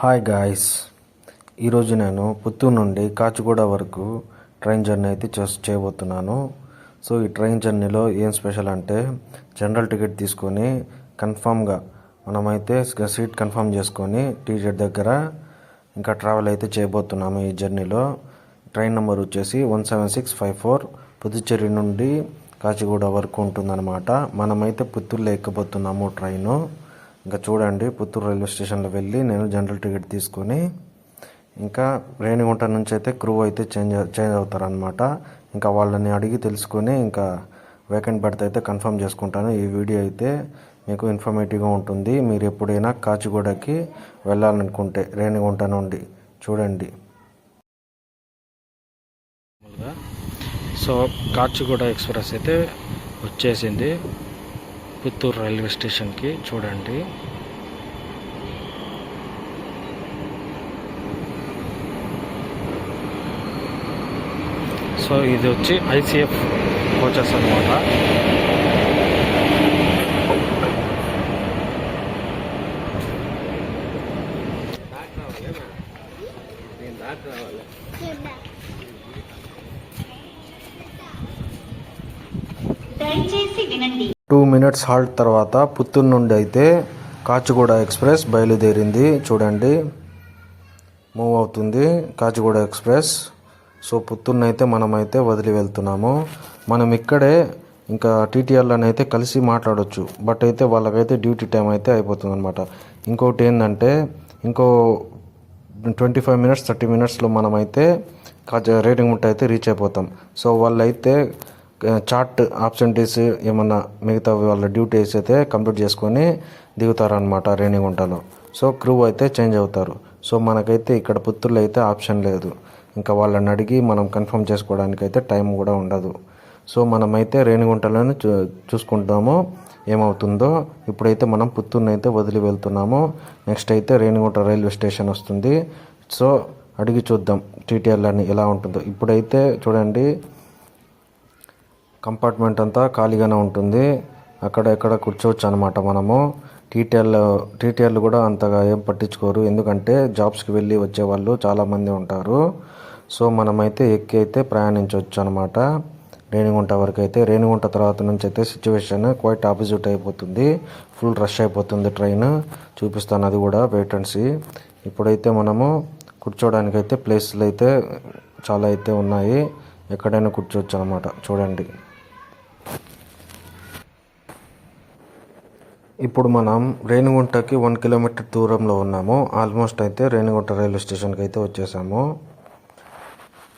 Hi guys ఈరోజు నేను పుత్తూరు నుండి కాచిగూడ వరకు ట్రైన్ జర్నీ అయితే చేస్ చేయబోతున్నాను. సో ఈ ట్రైన్ జర్నీలో ఏం స్పెషల్ అంటే జనరల్ టికెట్ తీసుకొని కన్ఫామ్గా మనమైతే సీట్ కన్ఫర్మ్ చేసుకొని టీషర్ట్ దగ్గర ఇంకా ట్రావెల్ అయితే చేయబోతున్నాము ఈ జర్నీలో. ట్రైన్ నెంబర్ వచ్చేసి one seven six five four Puducherry నుండి కాచిగూడ వరకు ఉంటుందన్నమాట. మనమైతే పుత్తూరులో ఎక్కబోతున్నాము ట్రైను. ఇంకా చూడండి పుత్తూరు రైల్వే స్టేషన్లో వెళ్ళి నేను జనరల్ టికెట్ తీసుకొని ఇంకా రేణిగుంట నుంచి అయితే క్రూ అయితే చేంజ్ చేంజ్ అవుతారనమాట ఇంకా వాళ్ళని అడిగి తెలుసుకొని ఇంకా వేకెంట్ బెర్త్ అయితే కన్ఫర్మ్ చేసుకుంటాను. ఈ వీడియో అయితే మీకు ఇన్ఫర్మేటివ్గా ఉంటుంది. మీరు ఎప్పుడైనా కాచిగూడకి వెళ్ళాలనుకుంటే రేణిగుంట నుండి చూడండి. సో కాచిగూడ ఎక్స్ప్రెస్ అయితే వచ్చేసింది. పుత్తూరు రైల్వే స్టేషన్కి చూడండి. సో ఇది వచ్చి ఐసీఎఫ్ కోచెస్ అనమాట దయచేసి వినండి. మినిట్స్ హాల్ట్ తర్వాత పుత్తూరు నుండి అయితే కాచిగూడ ఎక్స్ప్రెస్ బయలుదేరింది. చూడండి. మూవ్ అవుతుంది కాచిగూడ ఎక్స్ప్రెస్. సో పుత్తూరుని అయితే మనమైతే వదిలి వెళ్తున్నాము. మనం ఇక్కడే ఇంకా టీటీఆర్లను అయితే కలిసి మాట్లాడొచ్చు. బట్ అయితే వాళ్ళకైతే డ్యూటీ టైం అయితే అయిపోతుంది అనమాట ఇంకోటి ఏంటంటే ఇంకో ట్వంటీ ఫైవ్ మినిట్స్ థర్టీ మినిట్స్లో మనమైతే కాచ రేటింగ్ ముట్ట అయితే రీచ్ అయిపోతాం. సో వాళ్ళైతే చార్ట్ ఆబ్సెంటీస్ ఏమన్నా మిగతా వాళ్ళ డ్యూటీస్ అయితే కంప్లీట్ చేసుకొని దిగుతారనమాట రేణిగుంటలో సో క్రూ అయితే చేంజ్ అవుతారు. సో మనకైతే ఇక్కడ పుత్తూరులో అయితే ఆప్షన్ లేదు. ఇంకా వాళ్ళని అడిగి మనం కన్ఫర్మ్ చేసుకోవడానికి అయితే టైం కూడా ఉండదు. సో మనమైతే రేణిగుంటలోనే చూ చూసుకుంటాము ఏమవుతుందో ఇప్పుడైతే మనం పుత్తూరుని అయితే వదిలి వెళ్తున్నాము. నెక్స్ట్ అయితే రేణిగుంట రైల్వే స్టేషన్ వస్తుంది. సో అడిగి చూద్దాం టీటీఆర్లని ఎలా ఉంటుందో. ఇప్పుడైతే చూడండి కంపార్ట్మెంట్ అంతా ఖాళీగానే ఉంటుంది. అక్కడ ఎక్కడ కూర్చోవచ్చు అనమాట మనము టీటీఎల్ టీటీఎల్ కూడా అంతగా ఏం పట్టించుకోరు. ఎందుకంటే జాబ్స్కి వెళ్ళి వచ్చే వాళ్ళు చాలామంది ఉంటారు. సో మనమైతే ఎక్కి అయితే ప్రయాణించవచ్చు అనమాట రేణిగుంట వరకు అయితే రేణిగుంట తర్వాత నుంచి అయితే సిచ్యువేషన్ క్వైట్ ఆపోజిట్ అయిపోతుంది. ఫుల్ రష్ అయిపోతుంది ట్రైన్ చూపిస్తాను అది కూడా వెయిట్ అండ్ సీ ఇప్పుడైతే మనము కూర్చోడానికి అయితే ప్లేస్లు అయితే చాలా అయితే ఉన్నాయి. ఎక్కడైనా కూర్చోవచ్చు అనమాట చూడండి. ఇప్పుడు మనం రేణిగుంటకి వన్ కిలోమీటర్ దూరంలో ఉన్నాము. ఆల్మోస్ట్ అయితే రేణిగుంట రైల్వే స్టేషన్కి అయితే వచ్చేసాము.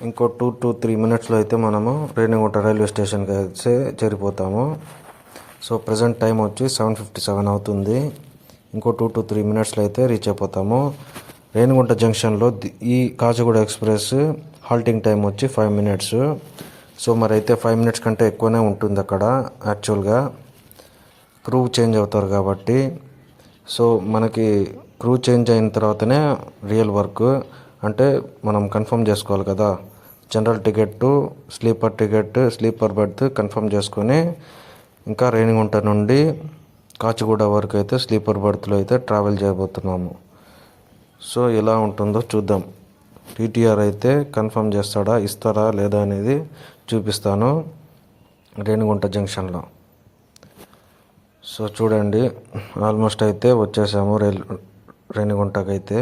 ఇంకో టూ టు త్రీ మినిట్స్లో అయితే మనము రేణిగుంట రైల్వే స్టేషన్కి అయితే చేరిపోతాము. సో ప్రజెంట్ టైం వచ్చి సెవెన్ ఫిఫ్టీ సెవెన్ అవుతుంది. ఇంకో టూ టు త్రీ మినిట్స్లో అయితే రీచ్ అయిపోతాము. రేణిగుంట జంక్షన్లో ఈ కాచిగూడ ఎక్స్ప్రెస్ హాల్టింగ్ టైం వచ్చి ఫైవ్ మినిట్స్. సో మరి అయితే ఫైవ్ మినిట్స్ కంటే ఎక్కువనే ఉంటుంది అక్కడ యాక్చువల్గా. క్రూ చేంజ్ అవుతారు కాబట్టి సో మనకి క్రూ చేంజ్ అయిన తర్వాతనే రియల్ వర్క్ అంటే మనం కన్ఫర్మ్ చేసుకోవాలి కదా. General ticket sleeper ticket sleeper berth confirm చేసుకొని ఇంకా రేణిగుంట నుండి కాచిగూడ వరకు అయితే స్లీపర్ బెర్త్లో అయితే ట్రావెల్ చేయబోతున్నాము. సో ఎలా ఉంటుందో చూద్దాం. టీటీఆర్ అయితే కన్ఫర్మ్ చేస్తాడా ఇస్తారా లేదా అనేది చూపిస్తాను. రేణిగుంట జంక్షన్లో సో చూడండి ఆల్మోస్ట్ అయితే వచ్చేసాము రైల్ రేణిగుంటకి అయితే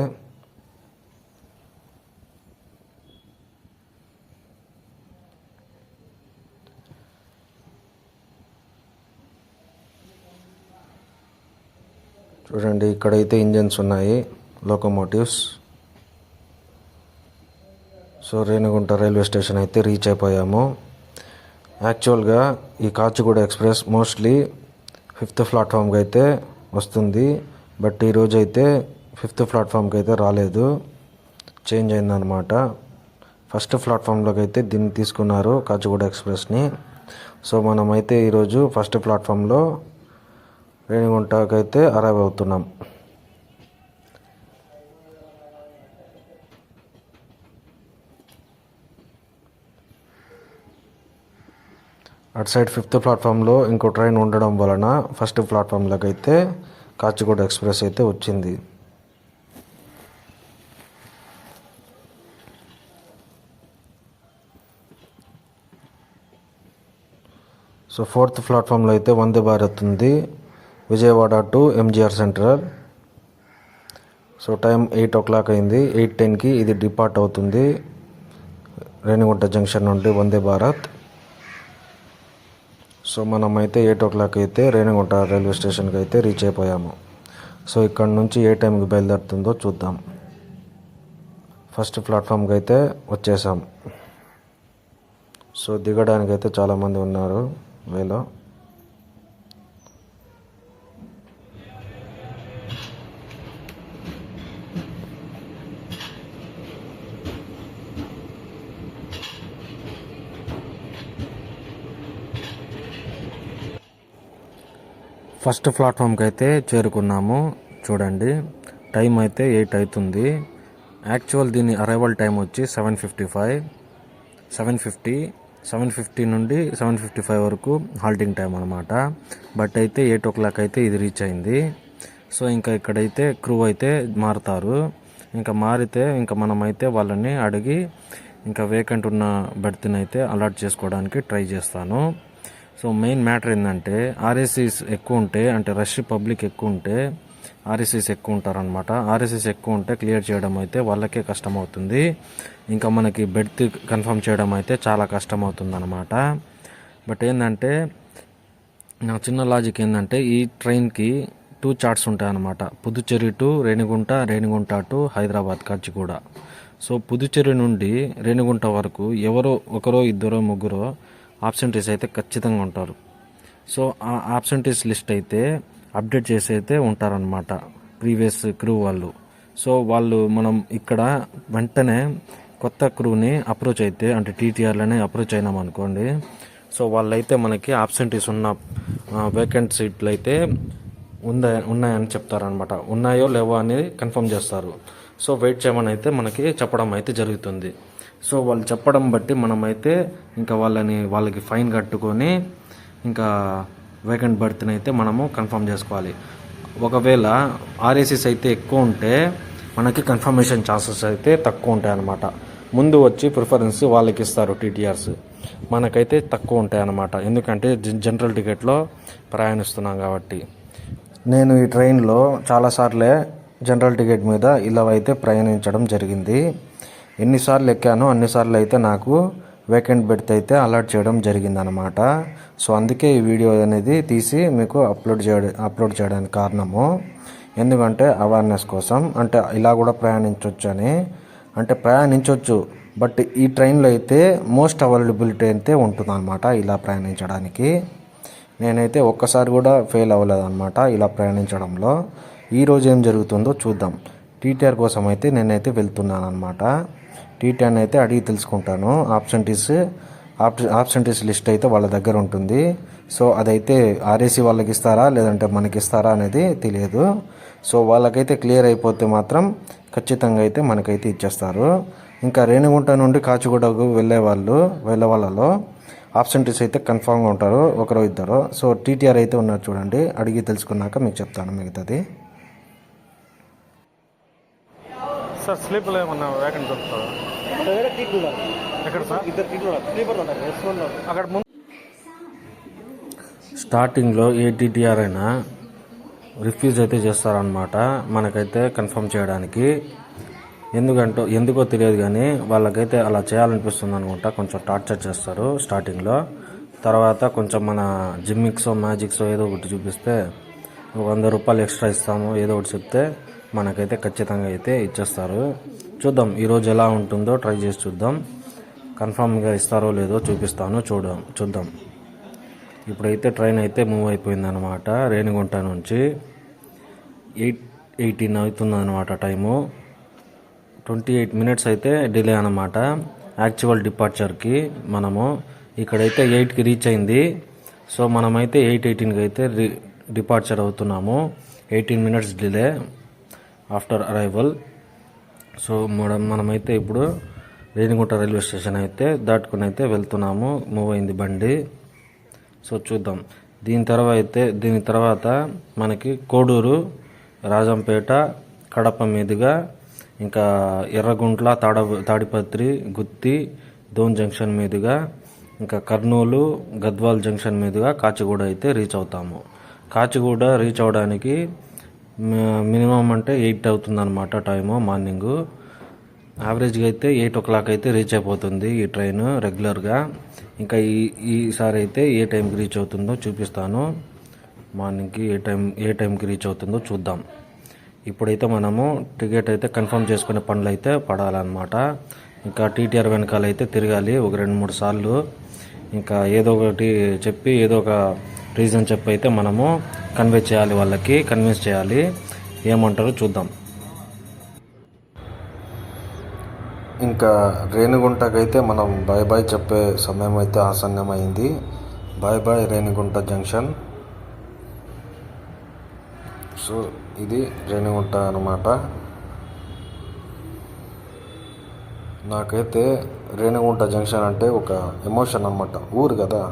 చూడండి ఇక్కడైతే ఇంజన్స్ ఉన్నాయి locomotives so Renigunta railway station అయితే రీచ్ అయిపోయాము. యాక్చువల్గా ఈ కాచిగూడ ఎక్స్ప్రెస్ మోస్ట్లీ ఫిఫ్త్ ప్లాట్ఫామ్కి అయితే వస్తుంది. బట్ ఈరోజు అయితే ఫిఫ్త్ ప్లాట్ఫామ్కి అయితే రాలేదు. చేంజ్ అయిందనమాట ఫస్ట్ ప్లాట్ఫామ్లోకి అయితే దీన్ని తీసుకున్నారు కాచిగూడ ఎక్స్ప్రెస్ని. సో మనమైతే ఈరోజు ఫస్ట్ ప్లాట్ఫామ్లో రేణిగుంటకైతే అరైవ్ అవుతున్నాం. అటు సైడ్ ఫిఫ్త్ ప్లాట్ఫామ్లో ఇంకో ట్రైన్ ఉండడం వలన ఫస్ట్ ప్లాట్ఫామ్లోకి అయితే కాచిగూడ ఎక్స్ప్రెస్ అయితే వచ్చింది. సో ఫోర్త్ ప్లాట్ఫామ్లో అయితే వందే భారత్ ఉంది. Vijayawada to MGR Central. So time eight o'clock అయింది. ఎయిట్ టెన్కి ఇది డిపార్ట్ అవుతుంది. రేణిగుంట జంక్షన్ నుండి వందే భారత్. సో మనమైతే ఎయిట్ ఓ క్లాక్ అయితే రేణిగుంట రైల్వే స్టేషన్కి అయితే రీచ్ అయిపోయాము. సో ఇక్కడ నుంచి ఏ టైంకి బయలుదేరుతుందో చూద్దాం. ఫస్ట్ ప్లాట్ఫామ్కి అయితే వచ్చేసాం. సో దిగడానికి అయితే చాలామంది ఉన్నారు వేలో. ఫస్ట్ ప్లాట్ఫామ్కి అయితే చేరుకున్నాము. చూడండి టైం అయితే ఎయిట్ అవుతుంది. యాక్చువల్ దీని అరైవల్ టైం వచ్చి seven fifty five. Seven fifty seven fifty నుండి సెవెన్ ఫిఫ్టీ ఫైవ్ వరకు హాల్టింగ్ టైం అనమాట బట్ అయితే ఎయిట్ ఓ క్లాక్ అయితే ఇది రీచ్ అయింది. సో ఇంకా ఇక్కడైతే క్రూ అయితే మారుతారు. ఇంకా మారితే ఇంకా మనమైతే వాళ్ళని అడిగి ఇంకా వేకెంట్ ఉన్న బెర్త్ని అయితే అలాట్ చేసుకోవడానికి ట్రై చేస్తాను. సో మెయిన్ మ్యాటర్ ఏంటంటే ఆర్ఎస్సీస్ ఎక్కువ ఉంటే అంటే రష్ పబ్లిక్ ఎక్కువ ఉంటే ఆర్ఎస్సీస్ ఎక్కువ ఉంటారనమాట ఆర్ఎస్ఎస్ ఎక్కువ ఉంటే క్లియర్ చేయడం అయితే వాళ్ళకే కష్టం అవుతుంది ఇంకా మనకి బెడ్త్ కన్ఫర్మ్ చేయడం అయితే చాలా కష్టం అవుతుంది అనమాట బట్ ఏంటంటే నా చిన్న లాజిక్ ఏంటంటే ఈ ట్రైన్కి టూ చార్ట్స్ ఉంటాయి అన్నమాట Puducherry to Renigunta Renigunta to Hyderabad Kacheguda. So Puducherry నుండి రేణిగుంట వరకు ఎవరో ఒకరో ఇద్దరో ముగ్గురో ఆబ్సెంటీస్ అయితే ఖచ్చితంగా ఉంటారు. సో ఆ ఆబ్సెంటీస్ లిస్ట్ అయితే అప్డేట్ చేసి అయితే ఉంటారనమాట ప్రీవియస్ క్రూ వాళ్ళు. సో వాళ్ళు మనం ఇక్కడ వెంటనే కొత్త క్రూని అప్రోచ్ అయితే అంటే టీటీఆర్లోనే అప్రోచ్ అయినాం అనుకోండి. సో వాళ్ళైతే మనకి ఆబ్సెంటీస్ ఉన్న వేకెంట్ సీట్లు అయితే ఉందా ఉన్నాయని చెప్తారనమాట ఉన్నాయో లేవో అనేది కన్ఫర్మ్ చేస్తారు. సో వెయిట్ చేయమని అయితే మనకి చెప్పడం అయితే జరుగుతుంది. సో వాళ్ళు చెప్పడం బట్టి మనమైతే ఇంకా వాళ్ళని వాళ్ళకి ఫైన్ కట్టుకొని ఇంకా వేకెంట్ బర్త్ని అయితే మనము కన్ఫర్మ్ చేసుకోవాలి. ఒకవేళ ఆర్ఏసీస్ అయితే ఎక్కువ ఉంటే మనకి కన్ఫర్మేషన్ ఛాన్సెస్ అయితే తక్కువ ఉంటాయి అన్నమాట ముందు వచ్చి ప్రిఫరెన్స్ వాళ్ళకి ఇస్తారు టీటీఆర్స్ మనకైతే తక్కువ ఉంటాయి అన్నమాట ఎందుకంటే జనరల్ టికెట్లో ప్రయాణిస్తున్నాం కాబట్టి. నేను ఈ ట్రైన్లో చాలాసార్లే జనరల్ టికెట్ మీద ఇలా అయితే ప్రయాణించడం జరిగింది. ఎన్నిసార్లు ఎక్కానో అన్నిసార్లు అయితే నాకు వేకెంట్ బెర్త్ అయితే అలర్ట్ చేయడం జరిగిందనమాట సో అందుకే ఈ వీడియో అనేది తీసి మీకు అప్లోడ్ చేయడం అప్లోడ్ చేయడానికి కారణము ఎందుకంటే అవేర్నెస్ కోసం. అంటే ఇలా కూడా ప్రయాణించవచ్చు అని అంటే ప్రయాణించవచ్చు బట్ ఈ ట్రైన్లో అయితే మోస్ట్ అవైలబిలిటీ అయితే ఉంటుందన్నమాట ఇలా ప్రయాణించడానికి. నేనైతే ఒక్కసారి కూడా ఫెయిల్ అవ్వలేదన్నమాట ఇలా ప్రయాణించడంలో. ఈరోజు ఏం జరుగుతుందో చూద్దాం. టీటీఆర్ కోసం అయితే నేనైతే వెళ్తున్నాను అనమాట టీటీఆర్ అయితే అడిగి తెలుసుకుంటాను. ఆబ్సెంటీస్ ఆబ్సెంటీస్ లిస్ట్ అయితే వాళ్ళ దగ్గర ఉంటుంది. సో అదైతే ఆర్ఏసీ వాళ్ళకి ఇస్తారా లేదంటే మనకి ఇస్తారా అనేది తెలియదు. సో వాళ్ళకైతే క్లియర్ అయిపోతే మాత్రం ఖచ్చితంగా అయితే మనకైతే ఇచ్చేస్తారు. ఇంకా రేణిగుంట నుండి కాచిగూడకు వెళ్ళే వాళ్ళు వెళ్ళే వాళ్ళలో ఆబ్సెంటీస్ అయితే కన్ఫామ్గా ఉంటారు ఒకరో ఇద్దరు. సో టీటీఆర్ అయితే ఉన్నారు చూడండి అడిగి తెలుసుకున్నాక మీకు చెప్తాను మిగతాది. సార్ స్లీపర్లో ఏమన్నా వేకెంట్ దొరుకుతుందా ఎక్కడ సార్? ఇద్దరు అక్కడ ముందు స్టార్టింగ్లో ఏ టీటీఆర్ అయినా రిఫ్యూజ్ అయితే చేస్తారనమాట మనకైతే కన్ఫర్మ్ చేయడానికి. ఎందుకంటే ఎందుకో తెలియదు కానీ వాళ్ళకైతే అలా చేయాలనిపిస్తుంది అనుకుంటా కొంచెం టార్చర్ చేస్తారు స్టార్టింగ్లో. తర్వాత కొంచెం మన జిమ్మిక్సో మ్యాజిక్సో ఏదో ఒకటి చూపిస్తే ఒక వంద రూపాయలు ఎక్స్ట్రా ఇస్తాము ఏదో ఒకటి చెప్తే మనకైతే ఖచ్చితంగా అయితే ఇచ్చేస్తారు. చూద్దాం ఈరోజు ఎలా ఉంటుందో ట్రై చేసి చూద్దాం. కన్ఫామ్గా ఇస్తారో లేదో చూపిస్తాను చూడం చూద్దాం. ఇప్పుడైతే ట్రైన్ అయితే మూవ్ అయిపోయిందనమాట రేణిగుంట నుంచి. ఎయిట్ ఎయిటీన్ అవుతుందన్నమాట టైము. ట్వంటీ ఎయిట్ మినిట్స్ అయితే డిలే అనమాట యాక్చువల్ డిపార్చర్కి మనము. ఇక్కడైతే ఎయిట్కి రీచ్ అయింది. సో మనమైతే ఎయిట్ ఎయిటీన్కి అయితే రి డిపార్చర్ అవుతున్నాము. Eighteen minutes delay. After arrival so మనం మనమైతే ఇప్పుడు రేణిగుంట రైల్వే స్టేషన్ అయితే దాటుకుని అయితే వెళ్తున్నాము. మూవ్ అయింది బండి. సో చూద్దాం. దీని తర్వాత అయితే దీని తర్వాత మనకి కోడూరు రాజంపేట కడప మీదుగా ఇంకా ఎర్రగుంట్ల తాడ తాడిపత్రి గుత్తి దోన్ జంక్షన్ మీదుగా ఇంకా కర్నూలు గద్వాల్ జంక్షన్ మీదుగా కాచిగూడ అయితే రీచ్ అవుతాము. కాచిగూడ రీచ్ అవడానికి మినిమం అంటే ఎయిట్ అవుతుంది అనమాట టైము మార్నింగు. యావరేజ్గా అయితే ఎయిట్ ఓ క్లాక్ అయితే రీచ్ అయిపోతుంది ఈ ట్రైన్ రెగ్యులర్గా. ఇంకా ఈ ఈసారి అయితే ఏ టైంకి రీచ్ అవుతుందో చూపిస్తాను. మార్నింగ్కి ఏ టైం ఏ టైంకి రీచ్ అవుతుందో చూద్దాం. ఇప్పుడైతే మనము టికెట్ అయితే కన్ఫర్మ్ చేసుకునే పనులు అయితే పడాలన్నమాట. ఇంకా టీటీఆర్ వెనకాల అయితే తిరగాలి ఒక రెండు మూడు సార్లు. ఇంకా ఏదో ఒకటి చెప్పి ఏదో ఒక రీజన్ చెప్పి అయితే మనము కన్వే చేయాలి వాళ్ళకి కన్విన్స్ చేయాలి. ఏమంటారో చూద్దాం. ఇంకా రేణిగుంటకైతే మనం బాయ్ బాయ్ చెప్పే సమయం అయితే ఆసన్నమైంది. Bye bye Renigunta junction. So ఇది రేణిగుంట అనమాట నాకైతే రేణిగుంట జంక్షన్ అంటే ఒక ఎమోషన్ అనమాట ఊరు కదా.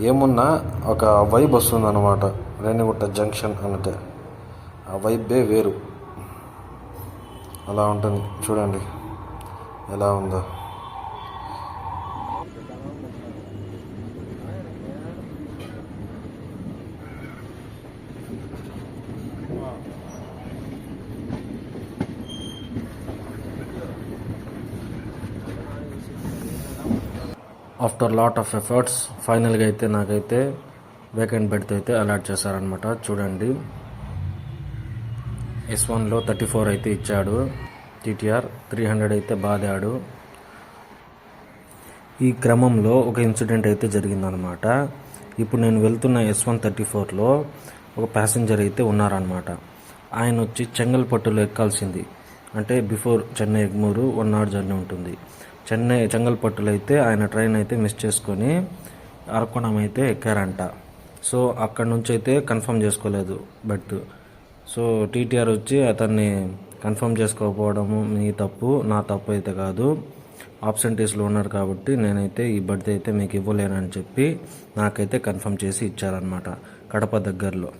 ఏమున్నా ఒక వైబ్ వస్తుందన్నమాట. రేణిగుట్ట జంక్షన్ అంటే ఆ వైబే వేరు. అలా ఉంటుంది. చూడండి. ఎలా ఉందో. ఆఫ్టర్ లాట్ ఆఫ్ ఎఫర్ట్స్ ఫైనల్గా అయితే నాకైతే వేకెంట్ బెడ్తో అయితే అలాట్ చేశారనమాట చూడండి. ఎస్ వన్లో థర్టీ ఫోర్ అయితే ఇచ్చాడు. టీటీఆర్ త్రీ హండ్రెడ్ అయితే బాదాడు. ఈ క్రమంలో ఒక ఇన్సిడెంట్ అయితే జరిగిందనమాట ఇప్పుడు నేను వెళ్తున్న ఎస్ వన్ థర్టీ ఫోర్లో ఒక ప్యాసింజర్ అయితే ఉన్నారనమాట ఆయన వచ్చి చెంగల్పట్టులో ఎక్కాల్సింది. అంటే before Chennai Egmore one hour journey ఉంటుంది. చెన్నై చెంగల్పట్టులో అయితే ఆయన ట్రైన్ అయితే మిస్ చేసుకొని అరకోణం అయితే ఎక్కారంట. సో అక్కడ నుంచి అయితే కన్ఫర్మ్ చేసుకోలేదు బెర్త్ సో టీటీఆర్ వచ్చి అతన్ని కన్ఫర్మ్ చేసుకోకపోవడము మీ తప్పు నా తప్పు అయితే కాదు. ఆబ్సెంటీస్లో ఉన్నారు కాబట్టి నేనైతే ఈ బర్త్ అయితే మీకు ఇవ్వలేనని చెప్పి నాకైతే కన్ఫర్మ్ చేసి ఇచ్చారనమాట కడప దగ్గరలో.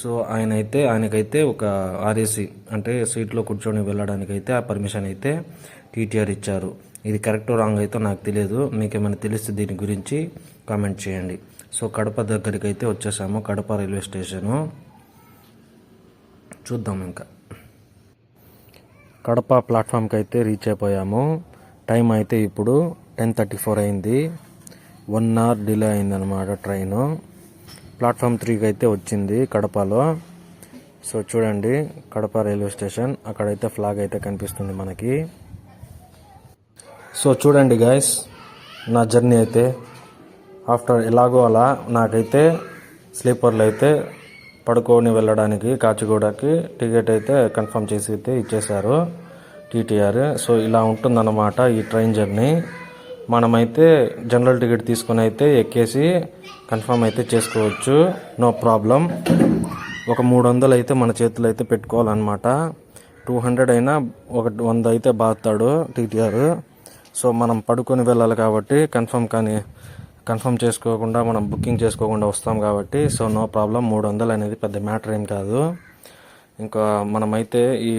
సో ఆయన అయితే ఆయనకైతే ఒక ఆర్ఏసీ అంటే సీట్లో కూర్చొని వెళ్ళడానికైతే ఆ పర్మిషన్ అయితే టీటీఆర్ ఇచ్చారు. ఇది కరెక్ట్ రాంగ్ అయితే నాకు తెలియదు. మీకు ఏమైనా తెలిస్తే దీని గురించి కామెంట్ చేయండి. సో కడప దగ్గరికి అయితే వచ్చేసాము. Kadapa railway station. చూద్దాం ఇంకా. కడప ప్లాట్ఫామ్కి అయితే రీచ్ అయిపోయాము. టైం అయితే ఇప్పుడు టెన్ థర్టీ ఫోర్ అయింది. వన్ అవర్ డిలే అయిందనమాట ట్రైను. ప్లాట్ఫామ్ త్రీకి అయితే వచ్చింది కడపలో. సో చూడండి కడప రైల్వే స్టేషన్. అక్కడైతే ఫ్లాగ్ అయితే కనిపిస్తుంది మనకి. సో చూడండి గాయస్ నా జర్నీ అయితే ఆఫ్టర్ ఎలాగో అలా నాకైతే స్లీపర్లు అయితే పడుకొని వెళ్ళడానికి కాచిగూడకి టికెట్ అయితే కన్ఫర్మ్ చేసి అయితే ఇచ్చేశారు టీటీఆర్. సో ఇలా ఉంటుందన్నమాట ఈ ట్రైన్ జర్నీ మనమైతే జనరల్ టికెట్ తీసుకొని అయితే ఎక్కేసి కన్ఫర్మ్ అయితే చేసుకోవచ్చు. నో ప్రాబ్లం ఒక మూడు వందలు అయితే మన చేతిలో అయితే పెట్టుకోవాలన్నమాట. టూ హండ్రెడ్ అయినా ఒక వంద అయితే బాగుతాడు టీటీఆర్. సో మనం పడుకొని వెళ్ళాలి కాబట్టి కన్ఫర్మ్ కానీ కన్ఫర్మ్ చేసుకోకుండా మనం బుకింగ్ చేసుకోకుండా వస్తాం కాబట్టి సో నో ప్రాబ్లం. మూడు వందలు అనేది పెద్ద మ్యాటర్ ఏం కాదు. ఇంకా మనమైతే ఈ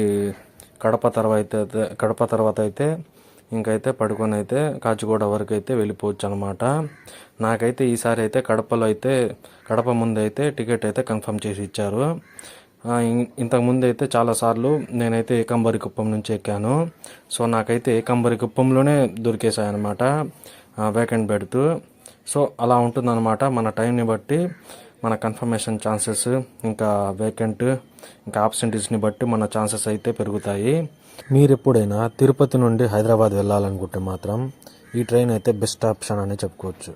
కడప తర్వాత అయితే కడప తర్వాత అయితే ఇంకైతే పడుకొని అయితే కాచిగూడ వరకు అయితే వెళ్ళిపోవచ్చు అనమాట నాకైతే ఈసారి అయితే కడపలో అయితే కడప ముందు అయితే టికెట్ అయితే కన్ఫర్మ్ చేసి ఇచ్చారు. ఇంతకుముందు అయితే చాలాసార్లు నేనైతే ఏకంబరి కుప్పం నుంచి ఎక్కాను. సో నాకైతే ఏకంబరి కుప్పంలోనే దొరికేసాయి అనమాట వేకెంట్ పెడుతూ సో అలా ఉంటుందన్నమాట మన టైంని బట్టి మన కన్ఫర్మేషన్ ఛాన్సెస్ ఇంకా వేకెంట్ ఇంకా ఆబ్సెంటీస్ని బట్టి మన ఛాన్సెస్ అయితే పెరుగుతాయి. మీరు ఎప్పుడైనా తిరుపతి నుండి హైదరాబాద్ వెళ్ళాలనుకుంటే మాత్రం ఈ ట్రైన్ అయితే బెస్ట్ ఆప్షన్ అని చెప్పుకోవచ్చు.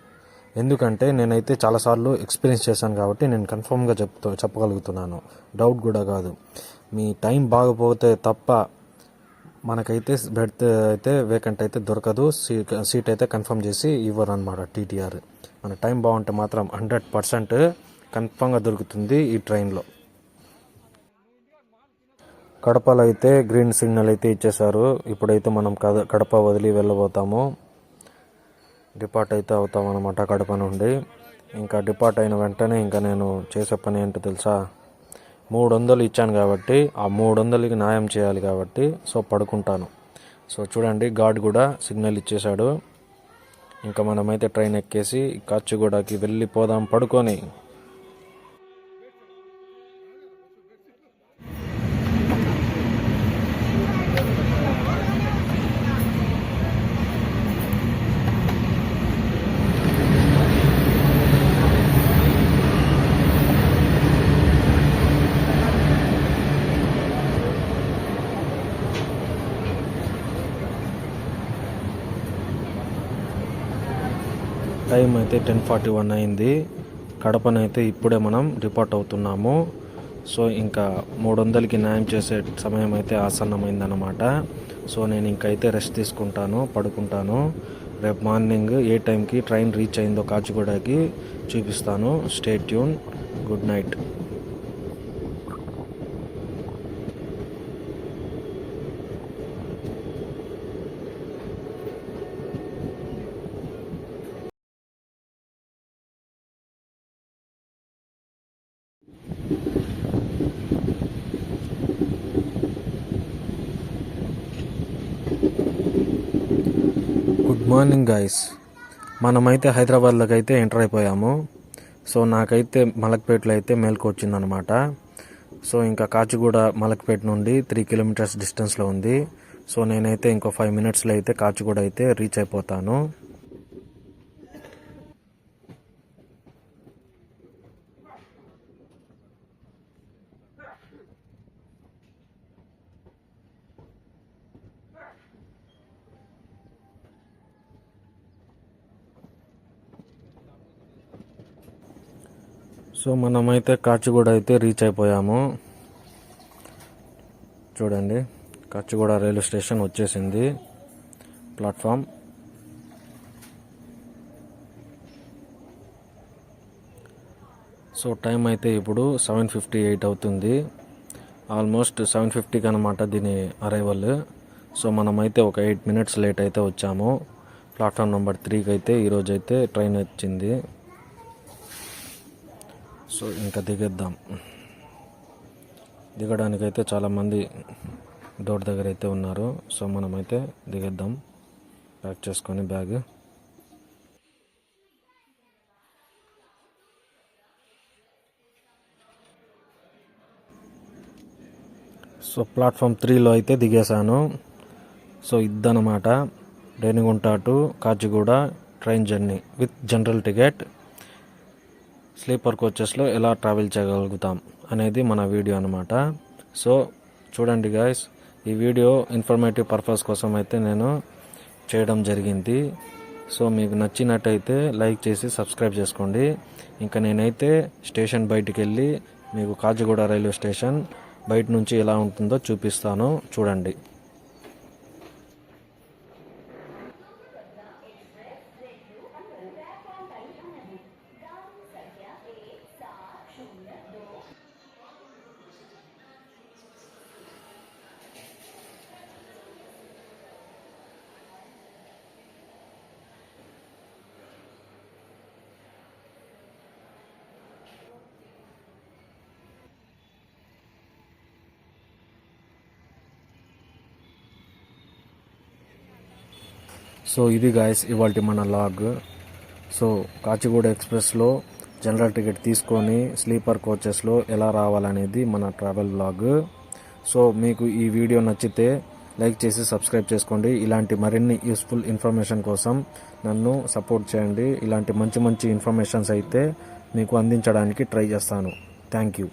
ఎందుకంటే నేనైతే చాలాసార్లు ఎక్స్పీరియన్స్ చేశాను కాబట్టి నేను కన్ఫర్మ్గా చెప్తూ చెప్పగలుగుతున్నాను. డౌట్ కూడా కాదు. మీ టైం బాగపోతే తప్ప మనకైతే బెడ్ అయితే వేకెంట్ అయితే దొరకదు. సీట్ సీట్ అయితే కన్ఫర్మ్ చేసి ఇవ్వరు అనమాట టీటీఆర్. మన టైం బాగుంటే మాత్రం హండ్రెడ్ పర్సెంట్ కన్ఫర్మ్గా దొరుకుతుంది ఈ ట్రైన్లో కడపలో అయితే గ్రీన్ సిగ్నల్ అయితే ఇచ్చేశారు. ఇప్పుడైతే మనం కద- కడప వదిలి వెళ్ళబోతాము. డిపార్ట్ అయితే అవుతాం అనమాట కడప నుండి ఇంకా డిపార్ట్ అయిన వెంటనే ఇంకా నేను చేసే పని ఏంటో తెలుసా? మూడు వందలు ఇచ్చాను కాబట్టి ఆ మూడు వందలకి న్యాయం చేయాలి కాబట్టి సో పడుకుంటాను. సో చూడండి గార్డ్ కూడా సిగ్నల్ ఇచ్చేశాడు. ఇంకా మనమైతే ట్రైన్ ఎక్కేసి కాచిగూడకి వెళ్ళిపోదాం పడుకొని. టైం అయితే టెన్ ఫార్టీ వన్ అయింది. కడపనైతే ఇప్పుడే మనం రిపోర్ట్ అవుతున్నాము. సో ఇంకా మూడు వందలకి న్యాయం చేసే సమయం అయితే ఆసన్నమైందనమాట సో నేను ఇంకైతే రెస్ట్ తీసుకుంటాను పడుకుంటాను. రేపు మార్నింగ్ ఏ టైంకి ట్రైన్ రీచ్ అయిందో కాచిగూడకి చూపిస్తాను. Stay tune. Good night good morning guys మనమైతే హైదరాబాద్లోకి అయితే ఎంటర్ అయిపోయాము. సో నాకైతే మలక్పేటలో అయితే మేల్కు వచ్చిందనమాట సో ఇంకా కాచిగూడ మలక్పేట నుండి త్రీ కిలోమీటర్స్ డిస్టెన్స్లో ఉంది. సో నేనైతే ఇంకో ఫైవ్ మినిట్స్లో అయితే కాచిగూడ అయితే రీచ్ అయిపోతాను. సో మనమైతే కాచిగూడ అయితే రీచ్ అయిపోయాము. చూడండి కాచిగూడ రైల్వే స్టేషన్ వచ్చేసింది. ప్లాట్ఫామ్. సో టైం అయితే ఇప్పుడు సెవెన్ ఫిఫ్టీ ఎయిట్ అవుతుంది. ఆల్మోస్ట్ సెవెన్ ఫిఫ్టీకి అనమాట దీని అరైవల్ సో మనమైతే ఒక ఎయిట్ మినిట్స్ లేట్ అయితే వచ్చాము. ప్లాట్ఫామ్ నెంబర్ త్రీకి అయితే ఈరోజు అయితే ట్రైన్ వచ్చింది. సో ఇంకా దిగేద్దాం. దిగడానికైతే చాలామంది డోర్ దగ్గర అయితే ఉన్నారు. సో మనమైతే దిగేద్దాం. ప్యాక్ చేసుకొని బ్యాగ్. సో ప్లాట్ఫామ్ త్రీలో అయితే దిగేశాను. So ఇద్దనమాట. Renigunta to Kacheguda train journey with general ticket. Sleeper కోచెస్లో ఎలా ట్రావెల్ చేయగలుగుతాం అనేది మన వీడియో అనమాట సో చూడండి గాయస్ ఈ వీడియో ఇన్ఫర్మేటివ్ పర్పస్ కోసం అయితే నేను చేయడం జరిగింది. సో మీకు నచ్చినట్టయితే లైక్ చేసి సబ్స్క్రైబ్ చేసుకోండి. ఇంకా నేనైతే స్టేషన్ బయటికి వెళ్ళి మీకు కాచిగూడ రైల్వే స్టేషన్ బయట నుంచి ఎలా ఉంటుందో చూపిస్తాను. చూడండి. సో ఇది గాయస్ ఇవాళ మన లాగ్ సో కాచిగూడ ఎక్స్ప్రెస్లో జనరల్ టికెట్ తీసుకొని స్లీపర్ కోచెస్లో ఎలా రావాలనేది మన ట్రావెల్ బ్లాగ్ సో మీకు ఈ వీడియో నచ్చితే లైక్ చేసి సబ్స్క్రైబ్ చేసుకోండి. ఇలాంటి మరిన్ని యూస్ఫుల్ ఇన్ఫర్మేషన్ కోసం నన్ను సపోర్ట్ చేయండి. ఇలాంటి మంచి మంచి ఇన్ఫర్మేషన్స్ అయితే మీకు అందించడానికి ట్రై చేస్తాను. Thank you